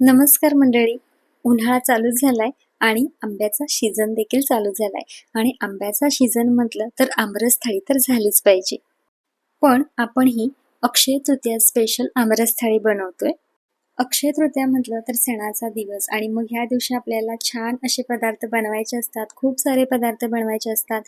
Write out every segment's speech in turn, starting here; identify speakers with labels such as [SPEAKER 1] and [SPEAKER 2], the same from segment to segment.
[SPEAKER 1] नमस्कार मंडळी. उन्हाळा चालू झालाय आणि आंब्याचा सीझन देखील चालू झालाय. आणि आंब्याचा सीझन म्हटलं तर आमरस तर झालीच पाहिजे. पण आपण ही अक्षय तृतीया स्पेशल आमरस बनवतोय. अक्षय तृतीया म्हटलं तर सणाचा दिवस आणि मग ह्या दिवशी आपल्याला छान असे पदार्थ बनवायचे असतात. खूप सारे पदार्थ बनवायचे असतात.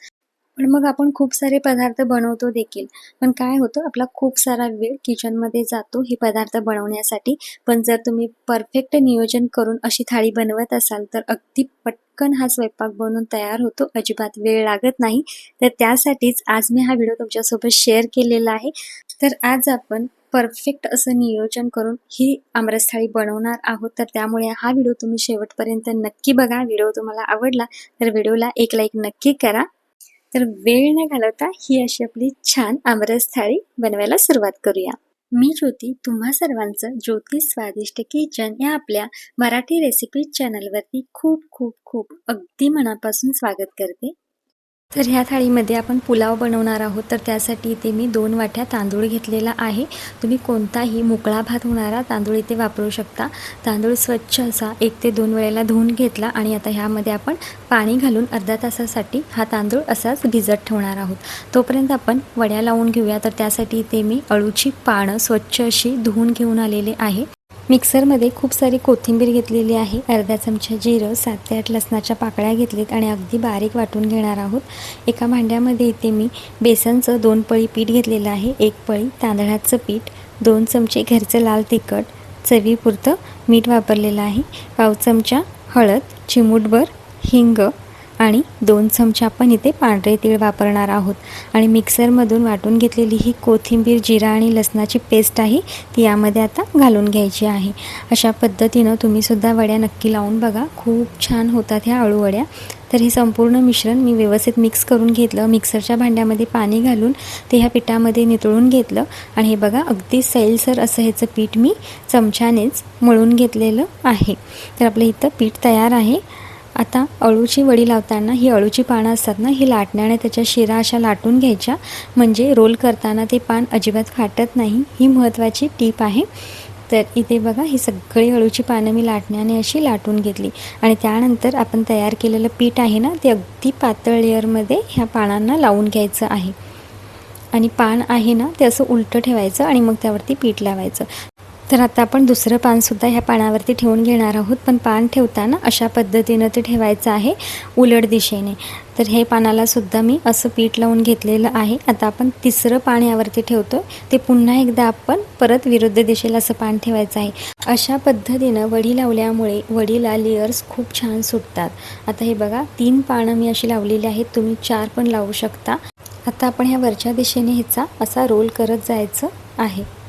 [SPEAKER 1] आणि मग आपण खूप सारे पदार्थ बनवतो देखील. पण काय होतं आपला खूप सारा वेळ किचनमध्ये जातो हे पदार्थ बनवण्यासाठी. पण जर तुम्ही परफेक्ट नियोजन करून अशी थाळी बनवत असाल तर अगदी पटकन हा स्वयंपाक बनवून तयार होतो. अजिबात वेळ लागत नाही. तर त्यासाठीच आज मी हा व्हिडिओ तुमच्यासोबत शेअर केलेला आहे. तर आज आपण परफेक्ट असं नियोजन करून ही आमरस थाळी बनवणार आहोत. तर त्यामुळे हा व्हिडिओ तुम्ही शेवटपर्यंत नक्की बघा. व्हिडिओ तुम्हाला आवडला तर व्हिडिओला एक लाईक नक्की करा. तर वेळ न घालवता ही अशी आपली छान आमरस थाळी बनवायला सुरुवात करूया. मी ज्योती तुम्हा सर्वांचं ज्योती स्वादिष्ट किचन या आपल्या मराठी रेसिपी चॅनलवरती खूप खूप खूप अगदी मनापासून स्वागत करते. तर ह्या थाळीमध्ये आपण पुलाव बनवणार आहोत. तर त्यासाठी इथे मी दोन वाट्या तांदूळ घेतलेला आहे. तुम्ही कोणताही मोकळा भात होणारा तांदूळ इथे वापरू शकता. तांदूळ स्वच्छ असा एक ते दोन वेळेला धुवून घेतला आणि आता ह्यामध्ये आपण पाणी घालून अर्धा तासासाठी हा तांदूळ असाच भिजत ठेवणार आहोत. तोपर्यंत आपण वड्या लावून घेऊया. तर त्यासाठी इथे मी अळूची पानं स्वच्छ अशी धुवून घेऊन आलेले आहे. मिक्सरमध्ये खूप सारी कोथिंबीर घेतलेली आहे. अर्धा चमचा जिरं सात ते आठ लसणाच्या पाकळ्या घेतलीत आणि अगदी बारीक वाटून घेणार आहोत. एका भांड्यामध्ये इथे मी बेसनचं दोन पळी पीठ घेतलेलं आहे. एक पळी तांदळाचं पीठ दोन चमचे घरचं लाल तिखट चवीपुरतं मीठ वापरलेलं आहे. पाव चमचा हळद चिमूटभर हिंग आणि दोन चमचे आपण इथे पांढरे तीळ वापरणार आहोत. आणि मिक्सरमधून वाटून घेतलेली ही कोथिंबीर जिरा आणि लसणाची पेस्ट आहे ती यामध्ये आता घालून घ्यायची आहे. अशा पद्धतीनं तुम्हीसुद्धा वड्या नक्की लावून बघा. खूप छान होतात ह्या अळूवड्या तर हे संपूर्ण मिश्रण मी व्यवस्थित मिक्स करून घेतलं. मिक्सरच्या भांड्यामध्ये पाणी घालून ते ह्या पिठामध्ये नितळून घेतलं. आणि हे बघा अगदी सैलसर असं ह्याचं पीठ मी चमच्यानेच मळून घेतलेलं आहे. तर आपलं इथं पीठ तयार आहे. आता अळूची वडी लावताना ही अळूची पानं असतात ना ही लाटण्याने त्याच्या शिरा अशा लाटून घ्यायच्या. म्हणजे रोल करताना ते पान अजिबात फाटत नाही ही महत्त्वाची टीप आहे. तर इथे बघा ही सगळी अळूची पानं मी लाटण्याने अशी लाटून घेतली. आणि त्यानंतर आपण तयार केलेलं पीठ आहे ना ते अगदी पातळ लेअरमध्ये ह्या पानांना लावून घ्यायचं आहे. आणि पान आहे ना ते असं उलटं ठेवायचं आणि मग त्यावरती पीठ लावायचं. तर आता आपण दुसरं पानसुद्धा ह्या पानावरती ठेवून घेणार आहोत. पण पान ठेवताना अशा पद्धतीनं ते ठेवायचं आहे उलट दिशेने. तर हे पानालासुद्धा मी असं पीठ लावून घेतलेलं आहे. आता आपण तिसरं पान यावरती ठेवतो ते पुन्हा एकदा आपण परत विरुद्ध दिशेला असं पान ठेवायचं आहे. अशा पद्धतीनं वडी लावल्यामुळे वडीला लेयर्स खूप छान सुटतात. आता हे बघा तीन पानं मी अशी लावलेली आहेत. तुम्ही चार पण लावू शकता. आता आपण ह्या वरच्या दिशेने ह्याचा असा रोल करत जायचं आहे.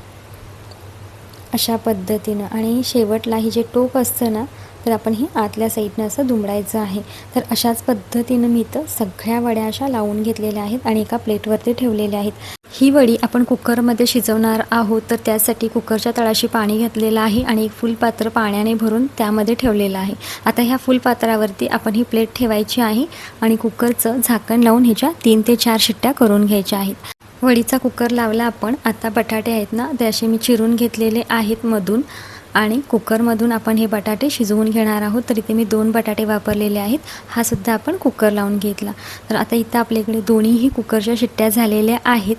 [SPEAKER 1] अशा पद्धतीनं. आणि शेवटला ही जे टोप असतं ना तर आपण हे आतल्या साईडनं असं दुमडायचं आहे. तर अशाच पद्धतीनं मी तर सगळ्या वड्या अशा लावून घेतलेल्या आहेत आणि एका प्लेटवरती ठेवलेल्या आहेत. ही वडी आपण कुकरमध्ये शिजवणार आहोत तर त्यासाठी कुकरच्या तळाशी पाणी घातलेलं आहे आणि एक फुलपात्र पाण्याने भरून त्यामध्ये ठेवलेलं आहे. आता ह्या फुल पात्रावरती आपण ही प्लेट ठेवायची आहे आणि कुकरचं झाकण लावून ह्याच्या तीन ते चार शिट्ट्या करून घ्यायच्या आहेत. वडीचा कुकर लावला आपण. आता बटाटे आहेत ना ते असे मी चिरून घेतलेले आहेत मधून. आणि कुकरमधून आपण हे बटाटे शिजवून घेणार आहोत. तर इथे मी दोन बटाटे वापरलेले आहेत. हा सुद्धा आपण कुकर लावून घेतला. तर आता इथं आपल्याकडे दोन्हीही कुकरच्या शिट्ट्या झालेल्या आहेत.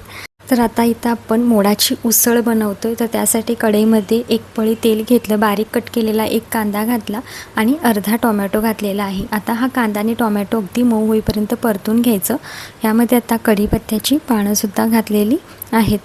[SPEAKER 1] तर आता इथं आपण मोडाची उसळ बनवतो आहे तर त्यासाठी कढईमध्ये एक पळी तेल घेतलं बारीक कट केलेला एक कांदा घातला आणि अर्धा टोमॅटो घातलेला आहे. आता हा कांदा आणि टोमॅटो अगदी मऊ होईपर्यंत परतून घ्यायचं. यामध्ये आता कढीपत्त्याची पानंसुद्धा घातलेली आहेत.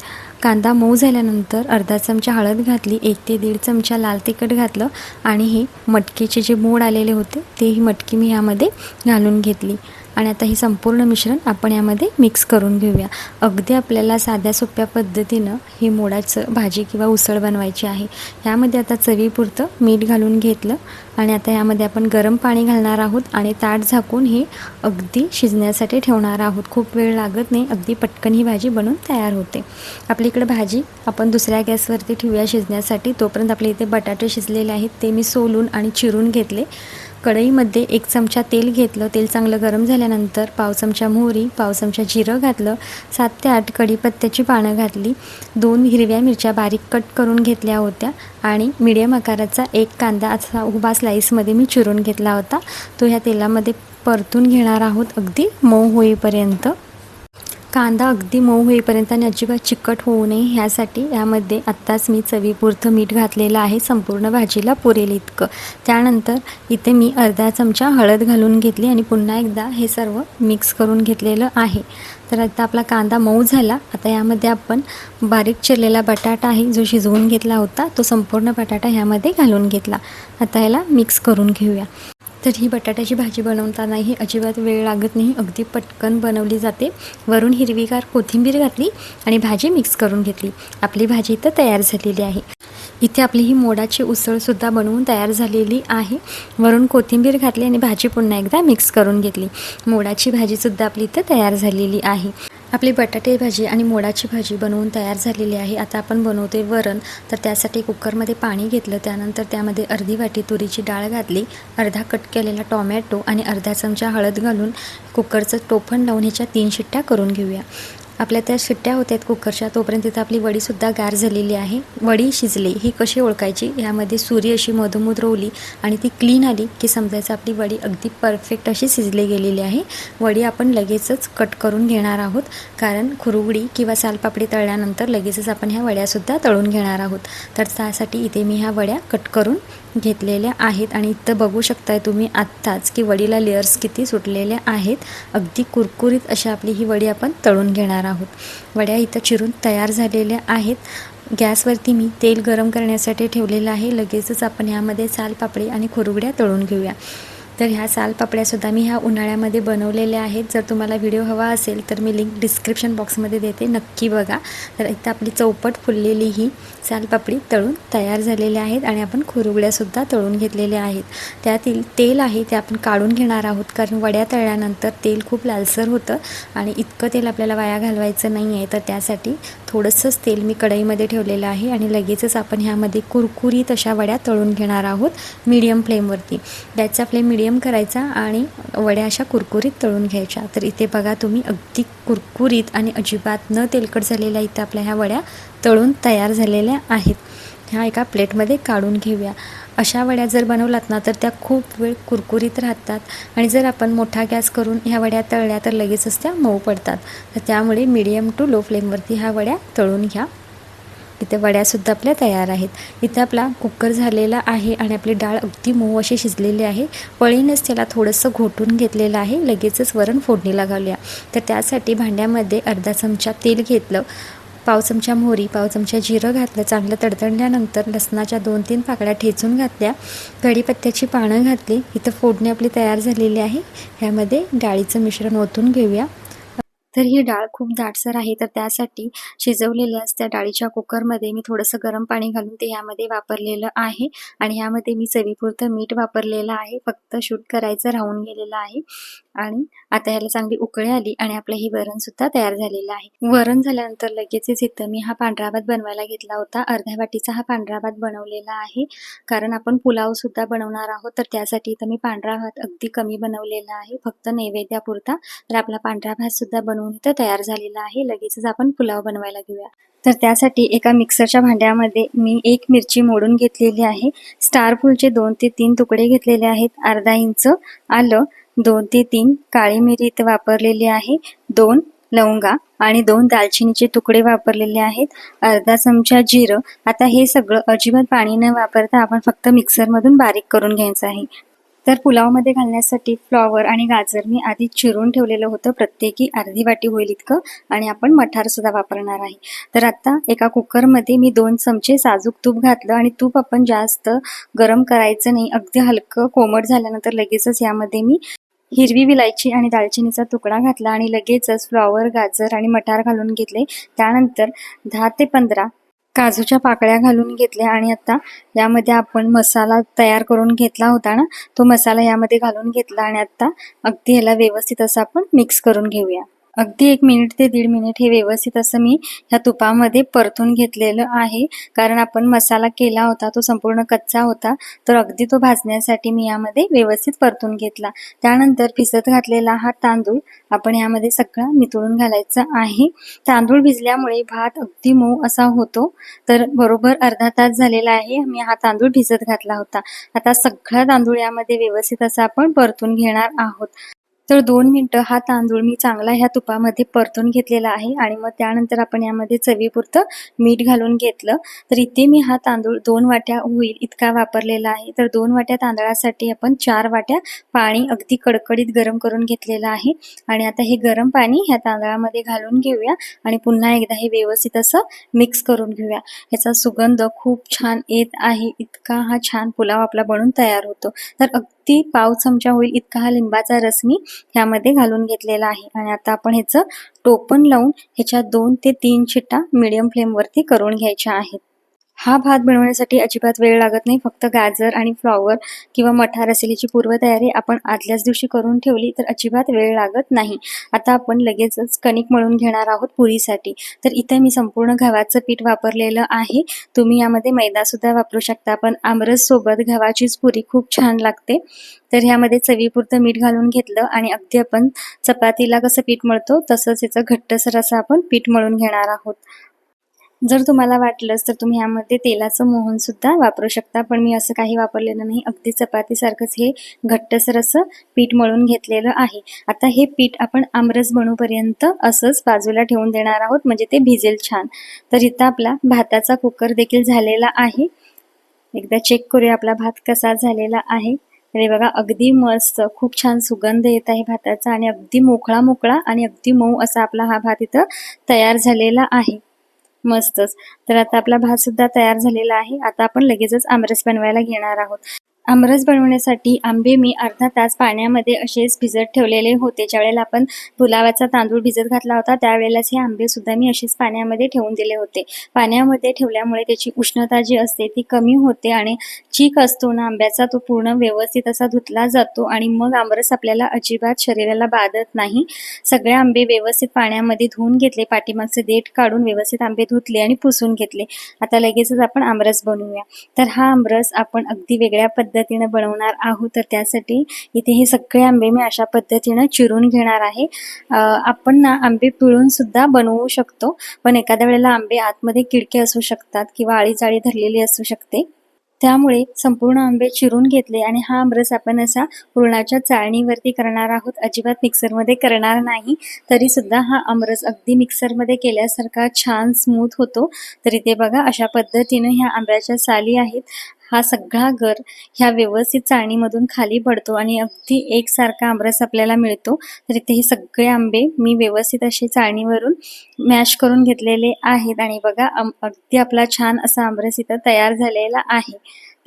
[SPEAKER 1] कांदा मऊ झाल्यानंतर अर्धा चमचा हळद घातली एक ते दीड चमचा लाल तिखट घातलं आणि हे मटकीचे जे मोड आलेले होते ते ही मटकी मी ह्यामध्ये घालून घेतली. आणि आता हे संपूर्ण मिश्रण आपण यामध्ये मिक्स करून घेऊया. अगदी आपल्याला साध्या सोप्या पद्धतीनं ही मोडाचं भाजी किंवा उसळ बनवायची आहे. यामध्ये आता चवीपुरतं मीठ घालून घेतलं आणि आता यामध्ये आपण गरम पाणी घालणार आहोत आणि ताट झाकून हे अगदी शिजण्यासाठी ठेवणार आहोत. खूप वेळ लागत नाही अगदी पटकन ही भाजी बनवून तयार होते. आपली इकडं भाजी आपण दुसऱ्या गॅसवरती ठेवूया शिजण्यासाठी. तोपर्यंत आपले इथे बटाटे शिजलेले आहेत ते मी सोलून आणि चिरून घेतले. कढईमध्ये एक चमचा तेल घेतलं. तेल चांगलं गरम झाल्यानंतर पाव चमचा मोहरी पाव चमचा जिरं घातलं. सात ते आठ कढीपत्त्याची पानं घातली. दोन हिरव्या मिरच्या बारीक कट करून घेतल्या होत्या आणि मिडियम आकाराचा एक कांदा असा उभा स्लाईसमध्ये मी चिरून घेतला होता. तो ह्या तेलामध्ये परतून घेणार आहोत अगदी मऊ होईपर्यंत. कांदा अगदी मऊ होईपर्यंत आणि अजिबात चिकट होऊ नये ह्यासाठी यामध्ये आत्ताच मी चवीपुरतं मीठ घातलेलं आहे संपूर्ण भाजीला पुरेल इतकं. त्यानंतर इथे मी अर्धा चमचा हळद घालून घेतली आणि पुन्हा एकदा हे सर्व मिक्स करून घेतलेलं आहे. तर आता आपला कांदा मऊ झाला. आता यामध्ये आपण बारीक चिरलेला बटाटा आहे जो शिजवून घेतला होता तो संपूर्ण बटाटा ह्यामध्ये घालून घेतला. आता याला मिक्स करून घेऊया. तर ही बटाट्याची भाजी बनवतानाही अजिबात वेळ लागत नाही. अगदी पटकन बनवली जाते. वरून हिरवीगार कोथिंबीर घातली आणि भाजी मिक्स करून घेतली. आपली भाजी इथं तयार झालेली आहे. इथे आपली ही मोडाची उसळसुद्धा बनवून तयार झालेली आहे. वरून कोथिंबीर घातली आणि भाजी पुन्हा एकदा मिक्स करून घेतली. मोडाची भाजीसुद्धा आपली इथं तयार झालेली आहे. आपली बटाटे भाजी आणि मोडाची भाजी बनवून तयार झालेली आहे. आता आपण बनवते वरण. तर त्यासाठी कुकरमध्ये पाणी घेतलं. त्यानंतर त्यामध्ये अर्धी वाटी तुरीची डाळ घातली. अर्धा कट केलेला टॉमॅटो आणि अर्धा चमचा हळद घालून कुकरचं टोफण लावून ह्याच्या तीन शिट्ट्या करून घेऊया. आपल्या त्या शिट्ट्या आहेत कुकरच्या तोपर्यंत तिथं आपली वडीसुद्धा गार झालेली आहे. वडी शिजली ही कशी ओळखायची? यामध्ये सूर्य अशी मधोमध रोवली आणि ती क्लीन आली की समजायचं आपली वडी अगदी परफेक्ट अशी शिजली गेलेली आहे. वडी आपण लगेचच कट करून घेणार आहोत. कारण खुरुगडी किंवा सालपापडी तळल्यानंतर लगेचच आपण ह्या वड्यासुद्धा तळून घेणार आहोत. तर त्यासाठी इथे मी ह्या वड्या कट करून घेतलेल्या आहेत. आणि इथं बघू शकताय तुम्ही आत्ताच की वडीला लेअर्स किती सुटलेल्या आहेत. अगदी कुरकुरीत अशा आपली ही वडी आपण तळून घेणार आहोत. वड्या इथं चिरून तयार झालेल्या आहेत. गॅसवरती मी तेल गरम करण्यासाठी ठेवलेलं आहे. लगेचच आपण ह्यामध्ये सालपापडी आणि खुरुगड्या तळून घेऊया. तर ह्या सालपापड्यासुद्धा मी ह्या उन्हाळ्यामध्ये बनवलेल्या आहेत. जर तुम्हाला व्हिडिओ हवा असेल तर मी लिंक डिस्क्रिप्शन बॉक्समध्ये देते. नक्की बघा. तर इथं आपली चौपट फुललेली ही सालपापडी तळून तयार झालेल्या आहेत आणि आपण खुरुगड्यासुद्धा तळून घेतलेल्या आहेत. त्यातील तेल आहे ते आपण काढून घेणार आहोत कारण वड्या तळल्यानंतर तेल खूप लालसर होतं आणि इतकं तेल आपल्याला वाया घालवायचं नाही आहे. तर त्यासाठी थोडंसंच तेल मी कढईमध्ये ठेवलेलं आहे आणि लगेचच आपण ह्यामध्ये कुरकुरीत अशा वड्या तळून घेणार आहोत. मीडियम फ्लेमवरती. गॅसचा फ्लेम मिडियम करायचा आणि वड्या अशा कुरकुरीत तळून घ्यायच्या. तर इथे बघा तुम्ही अगदी कुरकुरीत आणि अजिबात न तेलकट झालेल्या इथं आपल्या ह्या वड्या तळून तयार झालेल्या आहेत. ह्या एका प्लेटमध्ये काढून घेऊया. अशा वड्या जर बनवलात ना तर त्या खूप वेळ कुरकुरीत राहतात. आणि जर आपण मोठा गॅस करून ह्या वड्या तळल्या तर लगेचच त्या मऊ पडतात. तर त्यामुळे मीडियम टू लो फ्लेमवरती ह्या वड्या तळून घ्या. इथे वड्यासुद्धा आपल्या तयार आहेत. इथं आपला कुकर झालेला आहे आणि आपली डाळ अगदी मऊ अशी शिजलेली आहे. पळीनेच त्याला थोडंसं घोटून घेतलेलं आहे. लगेचच वरण फोडणीला घालूया. तर त्यासाठी भांड्यामध्ये अर्धा चमचा तेल घेतलं. पाव चमचा मोहरी पाव चमचा जिरं घातलं. चांगलं तडतडल्यानंतर लसणाच्या दोन तीन पाकळ्या ठेचून घातल्या. कढीपत्त्याची पानं घातली. इथं फोडणी आपली तयार झालेली आहे. ह्यामध्ये डाळीचं मिश्रण ओतून घेऊया. तर ही डाळ खूप दाटसर आहे. तर त्यासाठी शिजवलेल्या त्या डाळीच्या कुकरमध्ये मी थोडंसं गरम पाणी घालून ते ह्यामध्ये वापरलेलं आहे. आणि ह्यामध्ये मी चवीपुरतं मीठ वापरलेलं आहे. फक्त शूट करायचं राहून गेलेलं आहे. आणि आता ह्याला चांगली उकळी आली आणि आपलं हे वरण सुद्धा तयार झालेलं आहे. वरण झाल्यानंतर लगेचच इथं मी हा पांढरा भात बनवायला घेतला होता. अर्ध्या वाटीचा हा पांढरा भात बनवलेला आहे. कारण आपण पुलाव सुद्धा बनवणार आहोत. तर त्यासाठी इथं मी पांढरा भात अगदी कमी बनवलेला आहे. फक्त नैवेद्यापुरता. तर आपला पांढरा भात सुद्धा बनवून इथं तयार झालेला आहे. लगेचच आपण पुलाव बनवायला घेऊया. तर त्यासाठी एका मिक्सरच्या भांड्यामध्ये मी एक मिरची मोडून घेतलेली आहे. स्टार फुलचे दोन ते तीन तुकडे घेतलेले आहेत. अर्धा इंच आलं दोन ते तीन काळी मिरी इथं वापरलेली आहे. दोन लवंगा आणि दोन दालचिनीचे तुकडे वापरलेले आहेत. अर्धा चमचा जिरं. आता हे सगळं अजिबात पाणी न वापरता आपण फक्त मिक्सरमधून बारीक करून घ्यायचं आहे. तर पुलावमध्ये घालण्यासाठी फ्लॉवर आणि गाजर मी आधी चिरून ठेवलेलं होतं. प्रत्येकी अर्धी वाटी होईल इतकं आणि आपण मठारसुद्धा वापरणार आहे. तर आत्ता एका कुकरमध्ये मी दोन चमचे साजूक तूप घातलं आणि तूप आपण जास्त गरम करायचं नाही. अगदी हलकं कोमट झाल्यानंतर लगेचच यामध्ये मी हिरवी विलायची आणि दालचिनीचा तुकडा घातला आणि लगेचच फ्लॉवर गाजर आणि मटार घालून घेतले. त्यानंतर दहा ते पंधरा काजूच्या पाकळ्या घालून घेतल्या आणि आता यामध्ये आपण मसाला तयार करून घेतला होता ना तो मसाला यामध्ये घालून घेतला आणि आता अगदी ह्याला व्यवस्थित असं आपण मिक्स करून घेऊया. अगदी एक मिनिट ते दीड मिनिट हे व्यवस्थित असं मी ह्या तुपामध्ये परतून घेतलेलं आहे. कारण आपण मसाला केला होता तो संपूर्ण कच्चा होता तर अगदी तो भाजण्यासाठी मी यामध्ये व्यवस्थित परतून घेतला. त्यानंतर भिजत घातलेला हा तांदूळ आपण यामध्ये सगळा नितळून घालायचा आहे. तांदूळ भिजल्यामुळे भात अगदी मऊ असा होतो. तर बरोबर अर्धा तास झालेला आहे मी हा तांदूळ भिजत घातला होता. आता सगळा तांदूळ यामध्ये व्यवस्थित असा आपण परतून घेणार आहोत. तर दोन मिनटं हा तांदूळ मी चांगला ह्या तुपामध्ये परतून घेतलेला आहे आणि मग त्यानंतर आपण यामध्ये चवीपुरतं मीठ घालून घेतलं. तर इथे मी हा तांदूळ दोन वाट्या होईल इतका वापरलेला आहे. तर दोन वाट्या तांदळासाठी आपण चार वाट्या पाणी अगदी कडकडीत गरम करून घेतलेलं आहे. आणि आता हे गरम पाणी ह्या तांदळामध्ये घालून घेऊया आणि पुन्हा एकदा हे व्यवस्थित असं मिक्स करून घेऊया. ह्याचा सुगंध खूप छान येत आहे. इतका हा छान पुलाव आपला बनून तयार होतो. तर अगदी पाव चमचा होईल इतका हा लिंबाचा रस मी ह्यामध्ये घालून घेतलेला आहे. आणि आता आपण ह्याचं टोपण लावून ह्याच्या दोन ते तीन शिट्टा मिडियम फ्लेमवरती करून घ्यायच्या आहेत. हा भात बनवण्यासाठी अजिबात वेळ लागत नाही. फक्त गाजर आणि फ्लॉवर किंवा मठार असेल याची पूर्वतयारी आपण आदल्याच दिवशी करून ठेवली तर अजिबात वेळ लागत नाही. आता आपण लगेचच कणिक मळून घेणार आहोत पुरीसाठी. तर इथे मी संपूर्ण गव्हाचं पीठ वापरलेलं आहे. तुम्ही यामध्ये मैदा सुद्धा वापरू शकता पण आमरस सोबत गव्हाचीच पुरी खूप छान लागते. तर ह्यामध्ये चवीपुरतं मीठ घालून घेतलं आणि अगदी आपण चपातीला कसं पीठ मळतो तसंच याचं घट्टसर असं आपण पीठ मळून घेणार आहोत. जर तुम्हाला वाटलंच तर तुम्ही यामध्ये तेलाचं मोहनसुद्धा वापरू शकता. पण मी असं काही वापरलेलं नाही. अगदी चपातीसारखंच हे घट्टसर असं पीठ मळून घेतलेलं आहे. आता हे पीठ आपण आमरस बनूपर्यंत असंच बाजूला ठेवून देणार आहोत. म्हणजे ते भिजेल छान. तर इथं आपला भाताचा कुकर देखील झालेला आहे. एकदा चेक करूया आपला भात कसा झालेला आहे. तर हे बघा अगदी मस्त खूप छान सुगंध येत आहे भाताचा आणि अगदी मोकळा मोकळा आणि अगदी मऊ असा आपला हा भात इथं तयार झालेला आहे. मस्तच. तर आता आपला भात सुद्धा तयार झालेला आहे. आता आपण लगेचच आमरस बनवायला घेणार आहोत. आमरस बनवण्यासाठी आंबे मी अर्धा तास पाण्यामध्ये असेच भिजत ठेवलेले होते. ज्यावेळेला आपण पुलावाचा तांदूळ भिजत घातला होता त्यावेळेलाच हे आंबे सुद्धा मी असेच पाण्यामध्ये ठेवून दिले होते. पाण्यामध्ये ठेवल्यामुळे त्याची उष्णता जी असते ती कमी होते आणि चीक असतो ना आंब्याचा तो पूर्ण व्यवस्थित असा धुतला जातो आणि मग आमरस आपल्याला अजिबात शरीराला बाधत नाही. सगळे आंबे व्यवस्थित पाण्यामध्ये धुवून घेतले पाठीमागचे देठ काढून व्यवस्थित आंबे धुतले आणि पुसून घेतले. आता लगेचच आपण आमरस बनवूया. तर हा आमरस आपण अगदी वेगळ्या पद्धतीनं बनवणार आहोत तर त्यासाठी इथे हे सगळे आंबे मी अशा पद्धतीनं चिरून घेणार आहे. आपण ना आंबे पिळून सुद्धा बनवू शकतो पण एखाद्या वेळेला आंबे आतमध्ये किडके असू शकतात किंवा आळी जाळी धरलेली असू शकते. त्यामुळे संपूर्ण आंबे चिरून घेतले आणि हा आमरस आपण असा पुरणाच्या चाळणीवरती करणार आहोत. अजिबात मिक्सरमध्ये करणार नाही तरी सुद्धा हा आमरस अगदी मिक्सरमध्ये केल्यासारखा छान स्मूथ होतो. तरी ते बघा अशा पद्धतीनं ह्या आंब्याच्या साली आहेत. हा सगळा गर ह्या व्यवस्थित चाळणीमधून खाली पडतो आणि अगदी एकसारखा आमरस आपल्याला मिळतो. तर इथे हे सगळे आंबे मी व्यवस्थित असे चाळणीवरून मॅश करून घेतलेले आहेत. आणि बघा अगदी आपला छान असा आमरस इथं तयार झालेला आहे.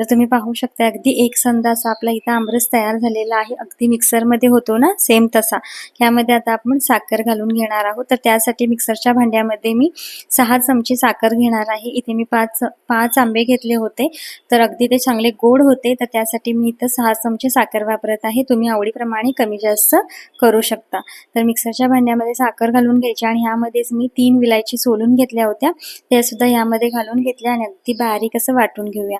[SPEAKER 1] तर तुम्ही पाहू शकता अगदी एक संदा असा आपला इथं आमरस तयार झालेला आहे. अगदी मिक्सरमध्ये होतो ना सेम तसा. ह्यामध्ये आता आपण साखर घालून घेणार आहोत. तर त्यासाठी मिक्सरच्या भांड्यामध्ये मी सहा चमचे साखर घेणार आहे. इथे मी पाच पाच आंबे घेतले होते. तर अगदी ते चांगले गोड होते. तर त्यासाठी मी इथं सहा चमचे साखर वापरत आहे. तुम्ही आवडीप्रमाणे कमी जास्त करू शकता. तर मिक्सरच्या भांड्यामध्ये साखर घालून घ्यायची आणि ह्यामध्येच मी तीन विलायची सोलून घेतल्या होत्या. त्या सुद्धा यामध्ये घालून घेतल्या आणि अगदी बारीक असं वाटून घेऊया.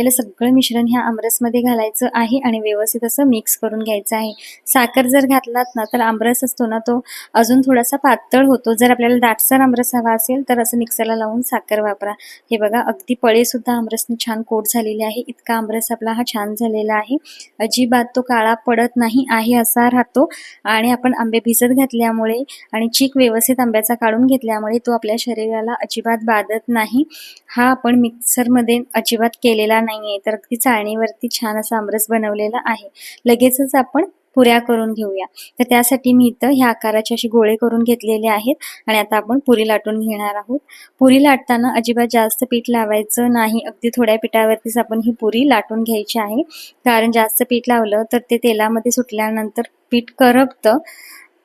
[SPEAKER 1] वाटलेलं सगळं मिश्रण ह्या आमरसमध्ये घालायचं आहे आणि व्यवस्थित असं मिक्स करून घ्यायचं आहे. साखर जर घातलात ना तर आमरस असतो ना तो अजून थोडासा पातळ होतो. जर आपल्याला दाटसर आमरस हवा असेल तर असं मिक्सरला लावून साखर वापरा. हे बघा अगदी पळेसुद्धा आमरसने छान कोट झालेली आहे. इतका आमरस आपला हा छान झालेला आहे. अजिबात तो काळा पडत नाही आहे असा राहतो. आणि आपण आंबे भिजत घातल्यामुळे आणि चीक व्यवस्थित आंब्याचा काढून घेतल्यामुळे तो आपल्या शरीराला अजिबात बाधत नाही. हा आपण मिक्सरमध्ये अजिबात केलेला नाहीये. तर अगदी चाळणीवरती छान असा आमरस बनवलेला आहे. लगेचच आपण पुऱ्या करून घेऊया. तर त्यासाठी मी इथं ह्या आकाराचे असे गोळे करून घेतलेले आहेत आणि आता आपण पुरी लाटून घेणार आहोत. पुरी लाटताना अजिबात जास्त पीठ लावायचं नाही. अगदी थोड्या पिठावरतीच आपण ही पुरी लाटून घ्यायची आहे. कारण जास्त पीठ लावलं तर ते तेलामध्ये सुटल्यानंतर पीठ करपतं.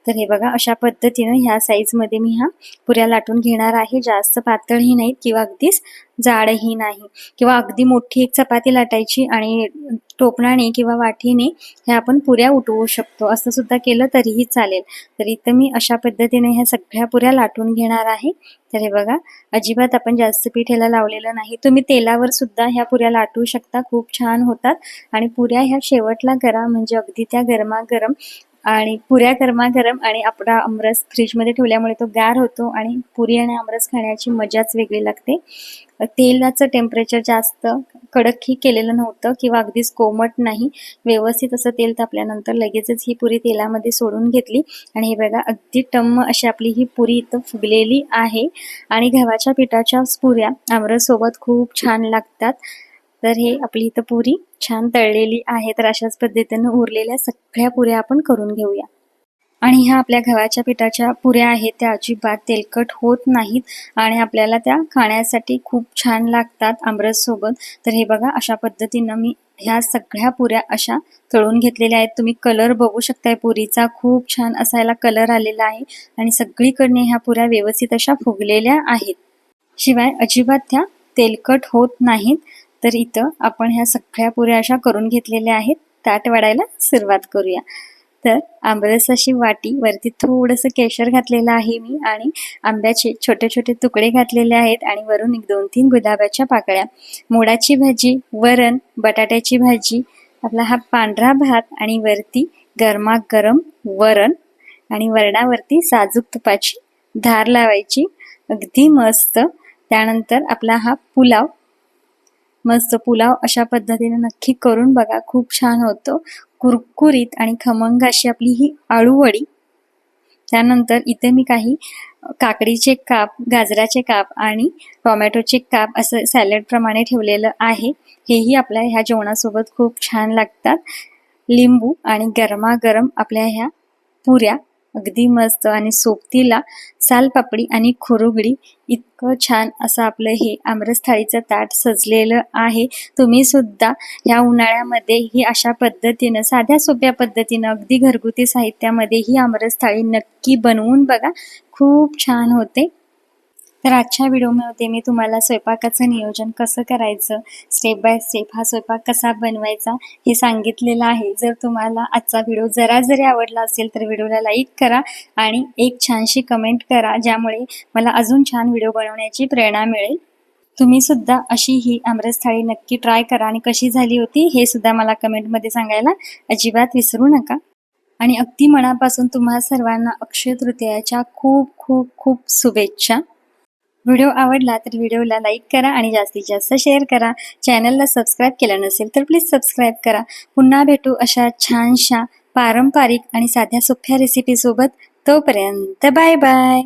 [SPEAKER 1] तर हे बघा अशा पद्धतीनं ह्या साईजमध्ये मी ह्या पुऱ्या लाटून घेणार आहे. जास्त पातळही नाहीत किंवा अगदीच जाडही नाही. किंवा अगदी मोठी एक चपाती लाटायची आणि टोपणाने किंवा वाटीने ह्या आपण पुऱ्या उठवू शकतो. असं सुद्धा केलं तरीही चालेल. तर इथं मी अशा पद्धतीने ह्या सगळ्या पुऱ्या लाटून घेणार आहे. तर हे बघा अजिबात आपण जास्त पीठ ह्याला लावलेलं नाही. तुम्ही तेलावर सुद्धा ह्या पुऱ्या लाटू शकता. खूप छान होतात. आणि पुऱ्या ह्या शेवटला करा. म्हणजे अगदी त्या गरमागरम आणि पुऱ्या गरमागरम आणि आपला आमरस फ्रीजमध्ये ठेवल्यामुळे तो गार होतो आणि पुरी आणि आमरस खाण्याची मजाच वेगळी लागते. तेलाचं टेम्परेचर जास्त कडकही केलेलं नव्हतं किंवा अगदीच कोमट नाही. व्यवस्थित असं तेल तापल्यानंतर लगेचच ही पुरी तेलामध्ये सोडून घेतली. आणि हे बघा अगदी टम्म अशी आपली ही पुरी इथं फुगलेली आहे. आणि गव्हाच्या पिठाच्या पुऱ्या आमरससोबत खूप छान लागतात. तर हे आपली इथं पुरी. छान तळलेली आहे तर अशाच पद्धतीनं उरलेल्या सगळ्या पुऱ्या आपण करून घेऊया. आणि ह्या आपल्या गव्हाच्या पिठाच्या पुऱ्या आहेत त्या अजिबात तेलकट होत नाहीत आणि आपल्याला त्या खाण्यासाठी खूप छान लागतात आमरससोबत तर हे बघा अशा पद्धतीनं मी ह्या सगळ्या पुऱ्या अशा तळून घेतलेल्या आहेत. तुम्ही कलर बघू शकताय पुरीचा खूप छान असायला कलर आलेला आहे आणि सगळीकडने ह्या पुऱ्या व्यवस्थित अशा फुगलेल्या आहेत. शिवाय अजिबात त्या तेलकट होत नाहीत. तर इथं आपण ह्या सगळ्या पुऱ्या अशा करून घेतलेल्या आहेत. ताट वाढायला सुरुवात करूया. तर आंबरसाची वाटी वरती थोडंसं केशर घातलेलं आहे मी आणि आंब्याचे छोटे छोटे तुकडे घातलेले आहेत आणि वरून एक दोन तीन गुलाबाच्या पाकळ्या. मोडाची भाजी वरण बटाट्याची भाजी आपला हा पांढरा भात आणि वरती गरमागरम वरण आणि वरणावरती साजूक तुपाची धार लावायची. अगदी मस्त. त्यानंतर आपला हा पुलाव मस्त पुलाव अशा पद्धतीने नक्की करून बघा. खूप छान होतो. कुरकुरीत आणि खमंग अशी आपली ही आळूवडी त्यानंतर इथे मी काही काकडीचे काप गाजराचे काप आणि टोमॅटोचे काप असं सॅलड प्रमाणे ठेवलेलं आहे. हेही आपल्या ह्या जेवणासोबत खूप छान लागतात. लिंबू आणि गरमागरम आपल्या ह्या पुऱ्या अगदी मस्त आणि सोबतीला सालपापडी आणि खोरुगडी. इतकं छान असं आपलं हे आमरस थाळीचं ताट सजलेलं आहे. तुम्ही सुद्धा ह्या उन्हाळ्यामध्ये ही अशा पद्धतीनं साध्या सोप्या पद्धतीनं अगदी घरगुती साहित्यामध्ये ही आमरस थाळी नक्की बनवून बघा. खूप छान होते. तर आजच्या व्हिडिओमध्ये मी तुम्हाला स्वयंपाकाचं नियोजन कसं करायचं स्टेप बाय स्टेप हा स्वयंपाक कसा बनवायचा हे सांगितलेलं आहे. जर तुम्हाला आजचा व्हिडिओ जरा जरी आवडला असेल तर व्हिडिओला लाईक करा आणि एक छानशी कमेंट करा ज्यामुळे मला अजून छान व्हिडिओ बनवण्याची प्रेरणा मिळेल. तुम्ही सुद्धा अशी ही आमरस थाळी नक्की ट्राय करा आणि कशी झाली होती हे सुद्धा मला कमेंटमध्ये सांगायला अजिबात विसरू नका. आणि अगदी मनापासून तुम्हा सर्वांना अक्षय तृतीयाच्या खूप खूप खूप शुभेच्छा. व्हिडिओ आवडला तर व्हिडिओला लाईक करा आणि जास्तीत जास्त शेअर करा. चॅनलला सबस्क्राईब केलं नसेल तर प्लीज सबस्क्राईब करा. पुन्हा भेटू अशा छानशा पारंपरिक आणि साध्या सोप्या रेसिपीसोबत तोपर्यंत बाय बाय.